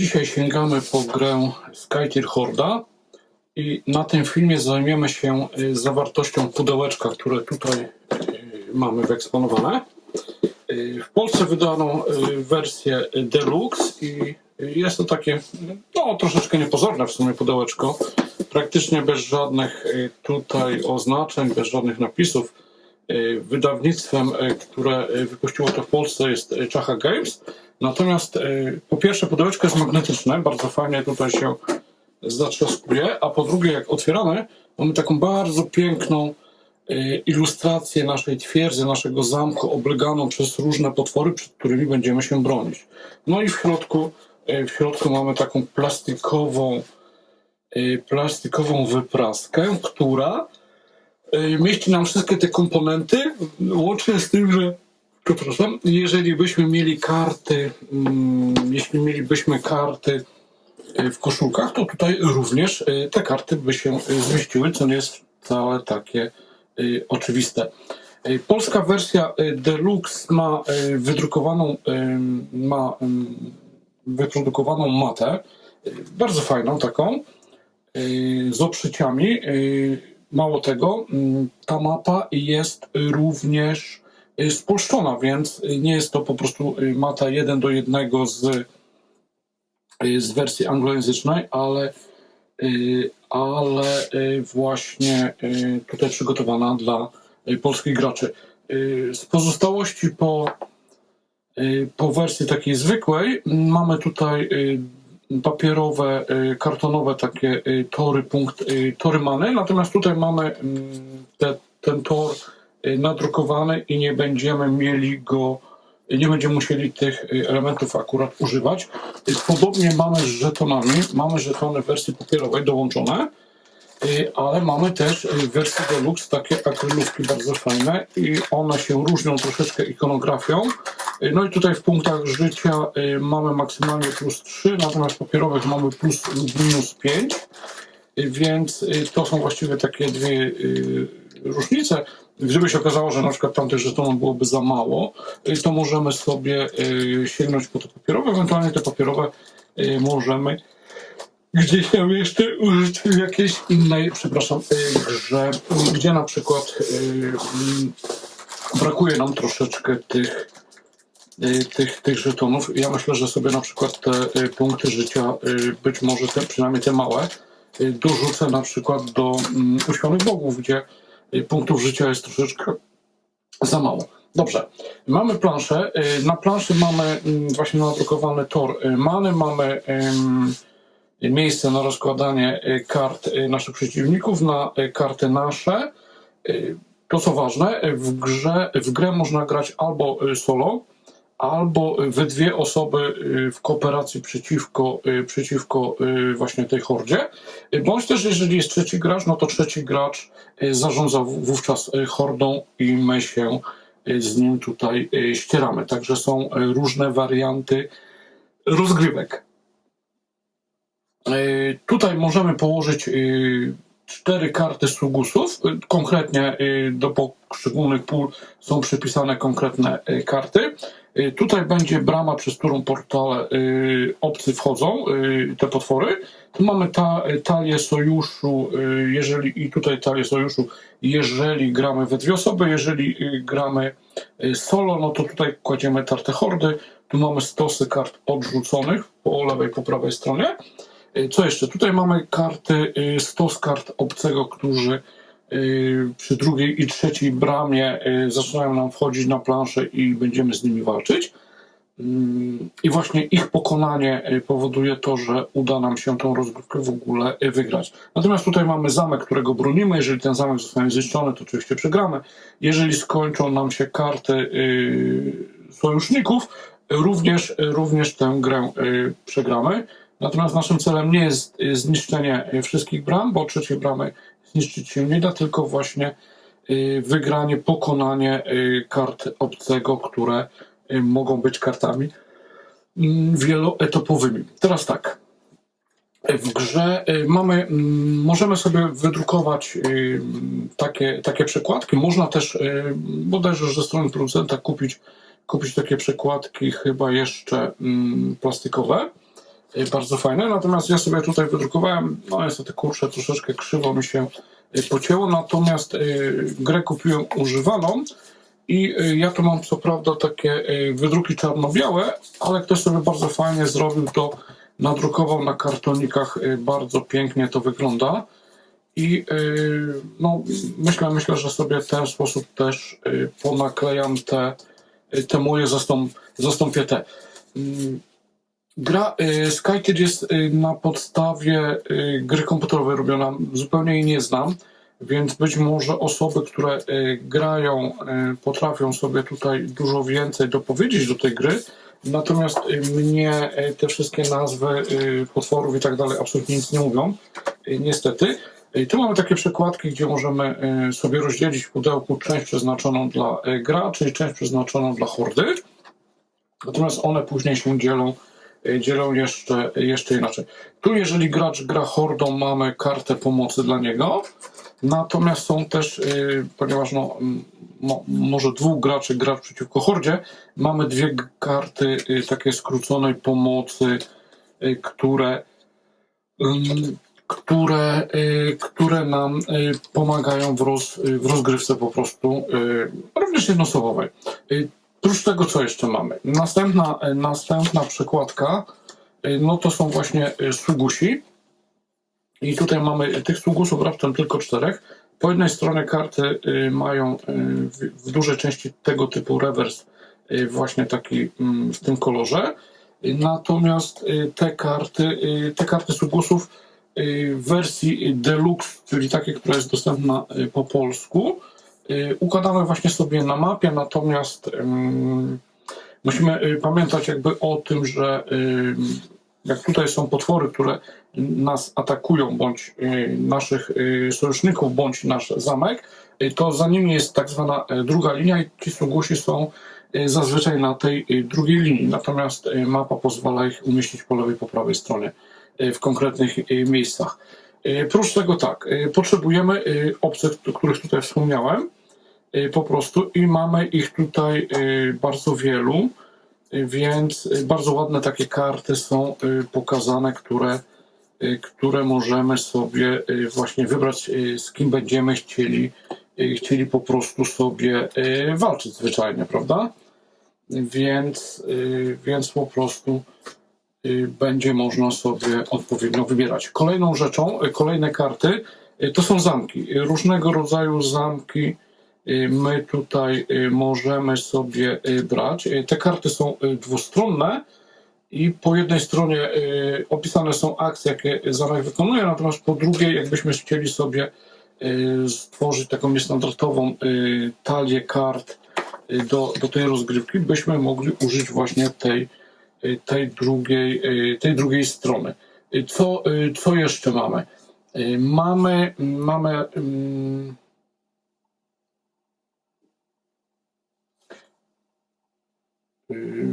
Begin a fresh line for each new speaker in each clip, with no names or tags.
Dzisiaj sięgamy po grę Skytier Horda i na tym filmie zajmiemy się y, zawartością pudełeczka, które tutaj y, mamy wyeksponowane. Y, W Polsce wydano wersję Deluxe i jest to takie no, troszeczkę niepozorne w sumie pudełeczko. Praktycznie bez żadnych tutaj oznaczeń, bez żadnych napisów. Y, Wydawnictwem, y, które y, wypuściło to w Polsce jest Czacha Games. Natomiast po pierwsze pudełeczko jest magnetyczne, bardzo fajnie tutaj się zatrzaskuje, a po drugie jak otwieramy, mamy taką bardzo piękną ilustrację naszej twierdzy, naszego zamku obleganą przez różne potwory, przed którymi będziemy się bronić. No i w środku, w środku mamy taką plastikową, plastikową wypraskę, która mieści nam wszystkie te komponenty, łącznie z tym, że przepraszam, jeżeli byśmy mieli karty, mm, jeśli mielibyśmy karty y, w koszulkach, to tutaj również y, te karty by się y, zmieściły, co nie jest wcale takie oczywiste. Polska wersja Deluxe ma wydrukowaną, ma y, wyprodukowaną matę, bardzo fajną taką, z oprzyciami. Mało tego, mm, ta mapa jest również y, spolszczona, więc nie jest to po prostu y, mata jeden do jednego z, y, z wersji anglojęzycznej, ale, ale właśnie tutaj przygotowana dla polskich graczy. Z pozostałości po, po wersji takiej zwykłej m, mamy tutaj papierowe, y, kartonowe takie y, tory, punkt, y, tory natomiast tutaj mamy mm, te, ten tor nadrukowany i nie będziemy mieli go, nie będziemy musieli tych elementów akurat używać. Podobnie mamy z żetonami, mamy żetony w wersji papierowej dołączone, ale mamy też w wersji deluxe takie akrylówki bardzo fajne i one się różnią troszeczkę ikonografią. Y, No i tutaj w punktach życia mamy maksymalnie plus 3, natomiast papierowych mamy plus lub minus 5, y, więc to są właściwie takie dwie różnice. Gdyby się okazało, że na przykład tamtych żetonów byłoby za mało, to możemy sobie sięgnąć po te papierowe, ewentualnie te papierowe możemy gdzieś tam jeszcze użyć w jakiejś innej, przepraszam, y, grze, y, gdzie na przykład y, brakuje nam troszeczkę tych, y, tych, tych żetonów. Ja myślę, że sobie na przykład te y, punkty życia, y, być może te, przynajmniej te małe, y, dorzucę na przykład do mm, uśpionych bogów, gdzie y, punktów życia jest troszeczkę za mało. Dobrze, mamy planszę. Y, Na planszy mamy mm, właśnie nadrukowany tor y, many, mamy ym, miejsce na rozkładanie y, kart y, naszych przeciwników, na y, karty nasze. To co ważne, w grze, w grę można grać albo solo, albo we dwie osoby w kooperacji przeciwko, przeciwko właśnie tej hordzie. Bądź też, jeżeli jest trzeci gracz, no to trzeci gracz zarządza wówczas hordą i my się z nim tutaj ścieramy. Także są różne warianty rozgrywek. Y, Tutaj możemy położyć y, cztery karty sługusów. Y, Konkretnie do poszczególnych pól są przypisane konkretne karty. Tutaj będzie brama, przez którą portale obcy wchodzą, te potwory. Tu mamy ta, talię sojuszu, jeżeli i tutaj talię sojuszu, jeżeli gramy we dwie osoby, jeżeli gramy solo, no to tutaj kładziemy tartę hordy. Tu mamy stosy kart odrzuconych po lewej, po prawej stronie. Y, Co jeszcze? Tutaj mamy karty, y, stos kart obcego, którzy y, przy drugiej i trzeciej bramie zaczynają nam wchodzić na planszę i będziemy z nimi walczyć. Mm, I właśnie ich pokonanie powoduje to, że uda nam się tą rozgrywkę w ogóle wygrać. Natomiast tutaj mamy zamek, którego bronimy. Jeżeli ten zamek zostanie zniszczony, to oczywiście przegramy. Jeżeli skończą nam się karty sojuszników, również, również tę grę przegramy. Natomiast naszym celem nie jest zniszczenie wszystkich bram, bo trzeciej bramy zniszczyć się nie da, tylko właśnie y, wygranie, pokonanie y, kart obcego, które y, mogą być kartami mm, wieloetapowymi. Teraz tak. W grze mamy, mm, możemy sobie wydrukować takie, takie przekładki. Można też bodajże ze strony producenta kupić, kupić takie przekładki chyba jeszcze mm, plastikowe. Y, bardzo fajne. Natomiast ja sobie tutaj wydrukowałem, no niestety kurczę, troszeczkę krzywo mi się y, pocięło, natomiast y, grę kupiłem używaną i ja tu mam co prawda takie wydruki czarno-białe, ale ktoś sobie bardzo fajnie zrobił to, nadrukował na kartonikach, bardzo pięknie to wygląda. I no, myślę, myślę, że sobie w ten sposób też ponaklejam te, te moje, zastąp, zastąpię te. Gra y, jest y, na podstawie y, gry komputerowej robiona, zupełnie jej nie znam, więc być może osoby, które y, grają, y, potrafią sobie tutaj dużo więcej dopowiedzieć do tej gry, natomiast y, mnie te wszystkie nazwy potworów i tak dalej absolutnie nic nie mówią, niestety. I tu mamy takie przekładki, gdzie możemy sobie rozdzielić w pudełku część przeznaczoną dla graczy i część przeznaczoną dla hordy. Natomiast one później się dzielą, dzielą jeszcze, jeszcze inaczej. Tu, jeżeli gracz gra hordą, mamy kartę pomocy dla niego. Natomiast są też, y, ponieważ no, może dwóch graczy gra przeciwko hordzie, mamy dwie karty y, takiej skróconej pomocy, y, które które, y, które nam y, pomagają w, roz, y, w rozgrywce po prostu, y, również jednoosobowej. Y, Prócz tego, co jeszcze mamy? Następna, y, następna przykładka, y, no to są właśnie y, sługusi. I tutaj mamy tych sługusów raptem tylko czterech. Po jednej stronie karty mają w, dużej części tego typu rewers, właśnie taki mm, w tym kolorze. Natomiast te karty, te karty sługusów y, w wersji deluxe, czyli takiej, która jest dostępna po polsku, y, układamy właśnie sobie na mapie, natomiast musimy y, pamiętać jakby o tym, że jak tutaj są potwory, które nas atakują, bądź y, naszych sojuszników, bądź nasz zamek, to za nimi jest tak zwana druga linia i ci sługusi są zazwyczaj na tej drugiej linii. Natomiast mapa pozwala ich umieścić po lewej, po prawej stronie w konkretnych miejscach. Prócz tego tak, potrzebujemy obcych, o których tutaj wspomniałem, po prostu i mamy ich tutaj y, bardzo wielu, y, więc y, bardzo ładne takie karty są y, pokazane, które, y, które możemy sobie y, właśnie wybrać, y, z kim będziemy chcieli, y, chcieli po prostu sobie y, walczyć zwyczajnie, prawda? Więc, y, więc po prostu y, będzie można sobie odpowiednio wybierać. Kolejną rzeczą, y, kolejne karty y, to są zamki. Y, Różnego rodzaju zamki y, my tutaj y, możemy sobie y, brać. Y, Te karty są y, dwustronne i po jednej stronie y, opisane są akcje, jakie zamek wykonuje, natomiast po drugiej, jakbyśmy chcieli sobie y, stworzyć taką niestandardową y, talię kart y, do, do tej rozgrywki, byśmy mogli użyć właśnie tej, y, tej, drugiej, y, tej drugiej strony. Y, Co, y, co jeszcze mamy? Y, Mamy, mamy mm, y,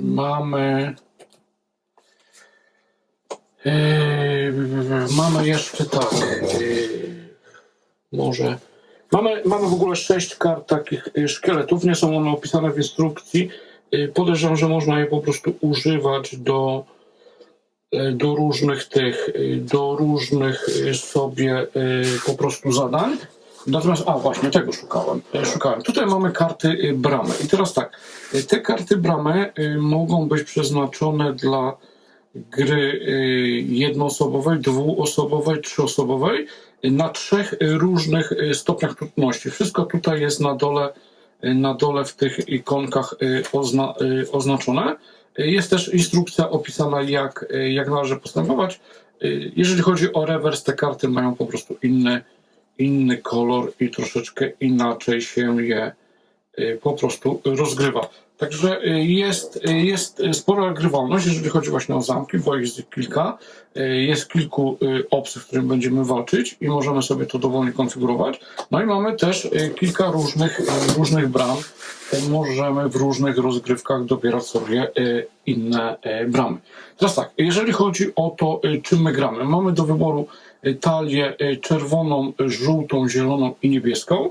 mamy y, mamy jeszcze tak y, może mamy, mamy w ogóle sześć kart takich y, szkieletów, nie są one opisane w instrukcji podejrzewam, że można je po prostu używać do do różnych tych, do różnych sobie po prostu zadań. Natomiast, a właśnie tego szukałem. y, Szukałem. Tutaj mamy karty y, bramy. I teraz tak, y, te karty bramy y, mogą być przeznaczone dla gry jednoosobowej, dwuosobowej, trzyosobowej na trzech różnych stopniach trudności. Wszystko tutaj jest na dole, na dole w tych ikonkach ozna, oznaczone. Jest też instrukcja opisana, jak, jak należy postępować. Jeżeli chodzi o rewers, te karty mają po prostu inny, inny kolor i troszeczkę inaczej się je y, po prostu rozgrywa. Także y, jest, y, jest spora grywalność, jeżeli chodzi właśnie o zamki, bo jest kilka. Jest kilku obcych, z którymi będziemy walczyć i możemy sobie to dowolnie konfigurować. No i mamy też kilka różnych, różnych bram. Możemy w różnych rozgrywkach dobierać sobie inne bramy. Teraz tak, jeżeli chodzi o to, czym my gramy, mamy do wyboru talię y, czerwoną, y, żółtą, zieloną i niebieską.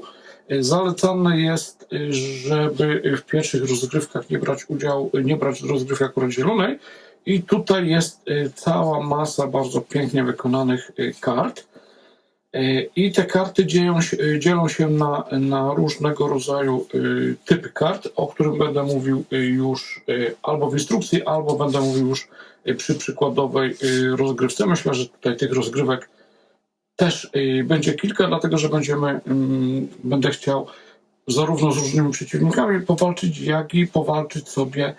Y, Zalecane jest, y, żeby w pierwszych rozgrywkach nie brać udziału, nie brać w rozgrywkach akurat zielonej I tutaj jest y, cała masa bardzo pięknie wykonanych y, kart. Y, I te karty y, dzielą się na, na różnego rodzaju y, typy kart, o którym będę mówił y, już y, albo w instrukcji, albo będę mówił już y, przy przykładowej y, rozgrywce. Myślę, że tutaj tych rozgrywek też y, będzie kilka, dlatego że będziemy, mm, będę chciał zarówno z różnymi przeciwnikami powalczyć, jak i powalczyć sobie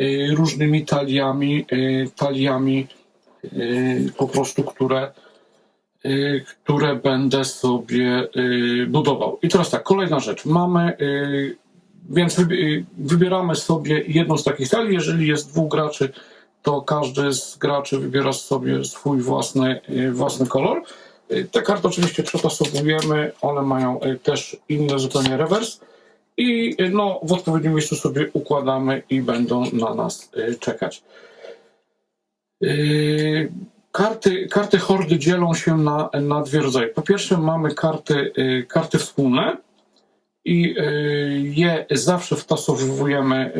y, różnymi taliami, y, taliami po prostu, które, które będę sobie budował. I teraz tak, kolejna rzecz. Mamy, więc wybi- wybieramy sobie jedną z takich talii. Jeżeli jest dwóch graczy, to każdy z graczy wybiera sobie swój własny, własny kolor. Y, Te karty oczywiście przetasowujemy, one mają y, też inny zupełnie rewers i y, no, w odpowiednim miejscu sobie układamy i będą na nas czekać. Karty, karty hordy dzielą się na, na dwie rodzaje. Po pierwsze mamy karty, karty wspólne i je zawsze wtasowujemy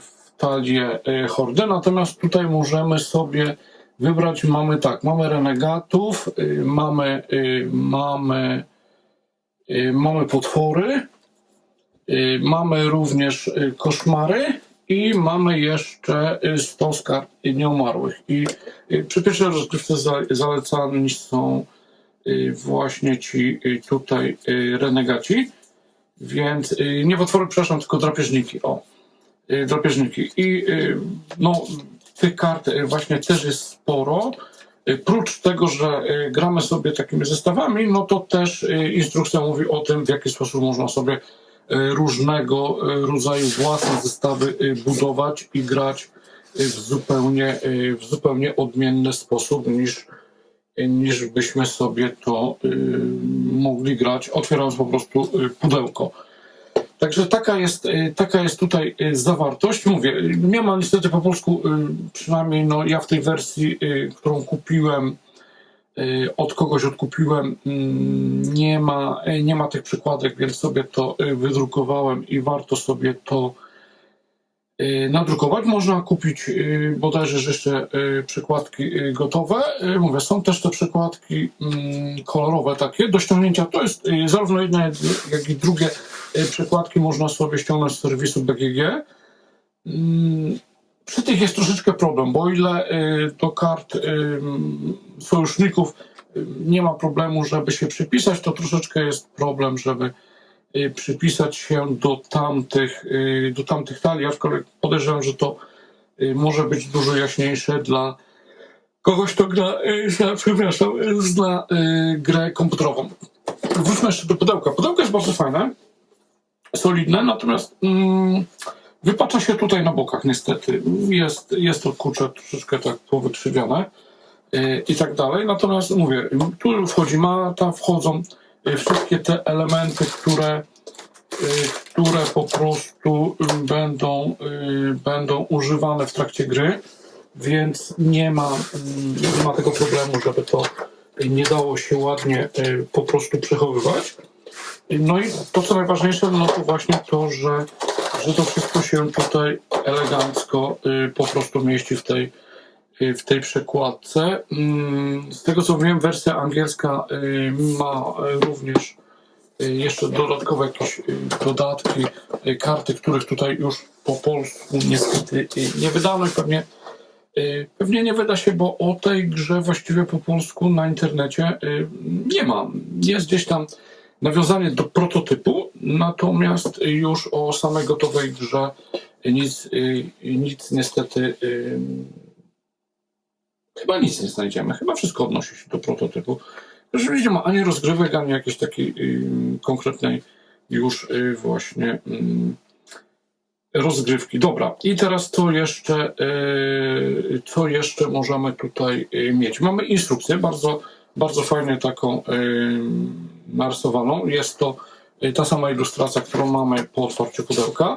w talię hordy, natomiast tutaj możemy sobie wybrać, mamy tak, mamy renegatów, y, mamy, y, mamy, y, mamy potwory, mamy również koszmary i mamy jeszcze y, 100 skarb nieumarłych. I przy pierwszej rozgrywce za- zalecani są właśnie ci tutaj renegaci, więc nie potwory, przepraszam, tylko drapieżniki. O, drapieżniki. I no, tych kart y, właśnie też jest sporo. Y, Prócz tego, że y, gramy sobie takimi zestawami, no to też instrukcja mówi o tym, w jaki sposób można sobie różnego rodzaju własne zestawy budować i grać w zupełnie, w zupełnie odmienny sposób niż, niż byśmy sobie to mogli grać, otwierając po prostu pudełko. Także taka jest, y, taka jest tutaj y, zawartość. Mówię, nie ma niestety po polsku, y, przynajmniej no, ja w tej wersji, którą kupiłem, od kogoś odkupiłem, mm, nie ma, nie ma tych przykładek, więc sobie to wydrukowałem i warto sobie to nadrukować. Można kupić y, bodajże że jeszcze y, przykładki y, gotowe. Y, Mówię, są też te przykładki mm, kolorowe takie do ściągnięcia. To jest y, zarówno jedne, jak i drugie y, przykładki można sobie ściągnąć z serwisu BGG. Mm, Przy tych jest troszeczkę problem, bo ile y, do kart y, sojuszników y, nie ma problemu, żeby się przypisać, to troszeczkę jest problem, żeby y, przypisać się do tamtych, y, do tamtych talii, aczkolwiek podejrzewam, że to y, może być dużo jaśniejsze dla kogoś, kto gra, y, zna, przepraszam, y, zna y, grę komputerową. Wróćmy jeszcze do pudełka. Pudełko jest bardzo fajne, solidne, natomiast mm, wypacza się tutaj na bokach niestety. Jest, jest to kurczę troszeczkę tak powykrzywione y, i tak dalej. Natomiast mówię, tu wchodzi mata, wchodzą y, wszystkie te elementy, które, y, które po prostu y, będą, y, będą używane w trakcie gry, więc nie ma, mm, nie ma tego problemu, żeby to nie dało się ładnie y, po prostu przechowywać. No i to, co najważniejsze, no to właśnie to, że, że to wszystko się tutaj elegancko y, po prostu mieści w tej, y, w tej przekładce. Mm, Z tego co wiem, wersja angielska y, ma y, również y, jeszcze dodatkowe jakieś y, dodatki, y, karty, których tutaj już po polsku niestety y, nie wydano i pewnie, y, pewnie nie wyda się, bo o tej grze właściwie po polsku na internecie y, nie ma. Jest gdzieś tam nawiązanie do prototypu, natomiast już o samej gotowej grze nic, y, nic niestety y, chyba nic nie znajdziemy. Chyba wszystko odnosi się do prototypu. Rzeczywiście ma ani rozgrywek, ani jakiejś takiej y, konkretnej już y, właśnie mm, rozgrywki. Dobra, i teraz co jeszcze, y, co jeszcze możemy tutaj y, mieć? Mamy instrukcję, bardzo, bardzo fajnie taką y, narysowaną. Jest to y, ta sama ilustracja, którą mamy po otwarciu pudełka.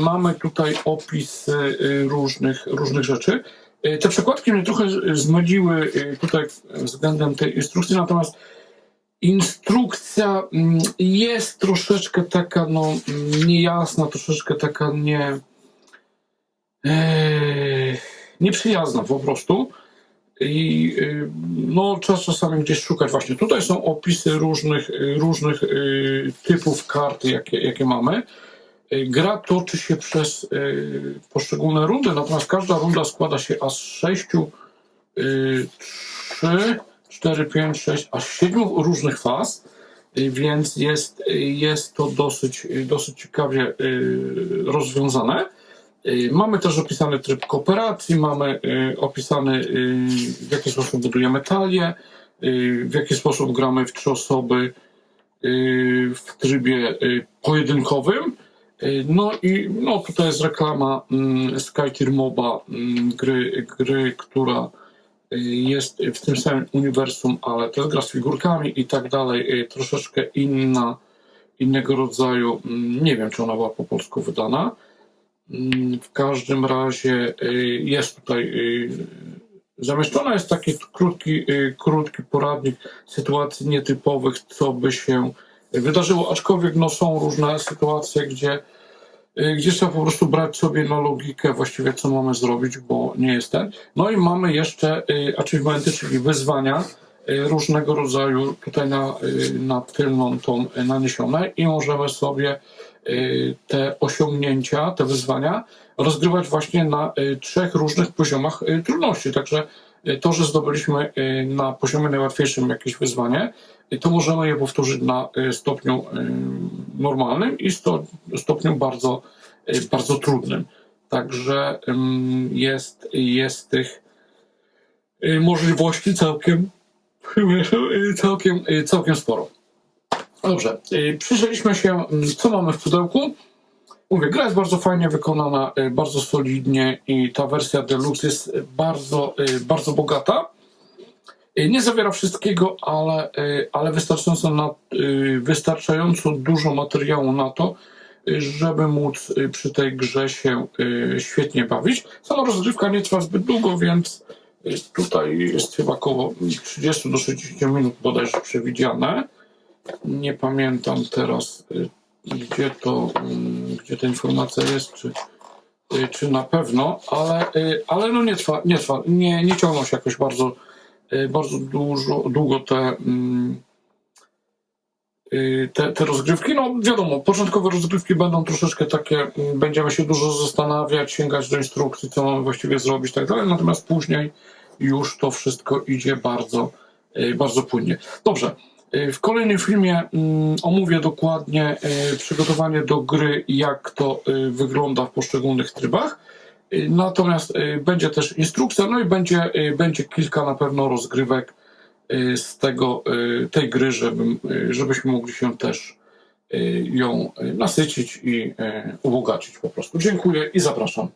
Mamy tutaj opis y, różnych, różnych rzeczy. Y, Te przekładki mnie trochę z- zmyliły y, tutaj względem tej instrukcji, natomiast instrukcja mm, jest troszeczkę taka no, mm, niejasna, troszeczkę taka nie. Eee, nieprzyjazna po prostu. I y, no, trzeba czasami gdzieś szukać właśnie. Tutaj są opisy różnych, różnych typów kart, jakie, jakie mamy. Y, Gra toczy się przez y, poszczególne rundy, natomiast każda runda składa się aż z sześciu, y, trzy, cztery, pięć, sześć, aż siedmiu różnych faz, więc jest, jest to dosyć, dosyć ciekawie rozwiązane. Mamy też opisany tryb kooperacji, mamy opisany w jaki sposób budujemy talię, w jaki sposób gramy w trzy osoby w trybie pojedynkowym. Y, No i no, tutaj jest reklama mm, Skytier MOBA, mm, gry, gry, która y, jest w tym samym uniwersum, ale to jest gra z figurkami i tak dalej, y, troszeczkę inna, innego rodzaju, mm, nie wiem czy ona była po polsku wydana. W każdym razie jest tutaj zamieszczona jest taki krótki, krótki poradnik sytuacji nietypowych, co by się wydarzyło, aczkolwiek no, są różne sytuacje, gdzie, y, gdzie trzeba po prostu brać sobie na logikę właściwie, co mamy zrobić, bo nie jest ten. No i mamy jeszcze y, achievementy, czyli wyzwania y, różnego rodzaju tutaj na, na tylną tą naniesione i możemy sobie te osiągnięcia, te wyzwania rozgrywać właśnie na trzech różnych poziomach trudności. Także to, że zdobyliśmy y, na poziomie najłatwiejszym jakieś wyzwanie, y, to możemy je powtórzyć na y, stopniu y, normalnym i sto, stopniu bardzo, y, bardzo trudnym. Także jest, jest tych y, możliwości całkiem, y, całkiem, y, całkiem sporo. Dobrze, y, przyjrzeliśmy się, co mamy w pudełku. Mówię, gra jest bardzo fajnie wykonana, y, bardzo solidnie i ta wersja Deluxe jest y, bardzo, y, bardzo bogata. Nie zawiera wszystkiego, ale, ale wystarczająco, na, wystarczająco dużo materiału na to, żeby móc przy tej grze się świetnie bawić. Sama rozgrywka nie trwa zbyt długo, więc tutaj jest chyba około 30 do 60 minut bodajże przewidziane. Nie pamiętam teraz, gdzie to, mm, gdzie ta informacja jest, czy, y, czy na pewno, ale, y, ale no nie trwa, nie trwa, nie, nie ciągną się jakoś bardzo, y, bardzo dużo, długo te, mm, te, te rozgrywki. No wiadomo, początkowe rozgrywki będą troszeczkę takie, mm, będziemy się dużo zastanawiać, sięgać do instrukcji, co mamy właściwie zrobić i tak dalej, natomiast później już to wszystko idzie bardzo, bardzo płynnie. Dobrze. Y, W kolejnym filmie mm, omówię dokładnie y, przygotowanie do gry, jak to y, wygląda w poszczególnych trybach. Natomiast będzie też instrukcja, no i będzie, będzie kilka na pewno rozgrywek z tego, tej gry, żeby, żebyśmy mogli się też ją nasycić i ubogacić po prostu. Dziękuję i zapraszam.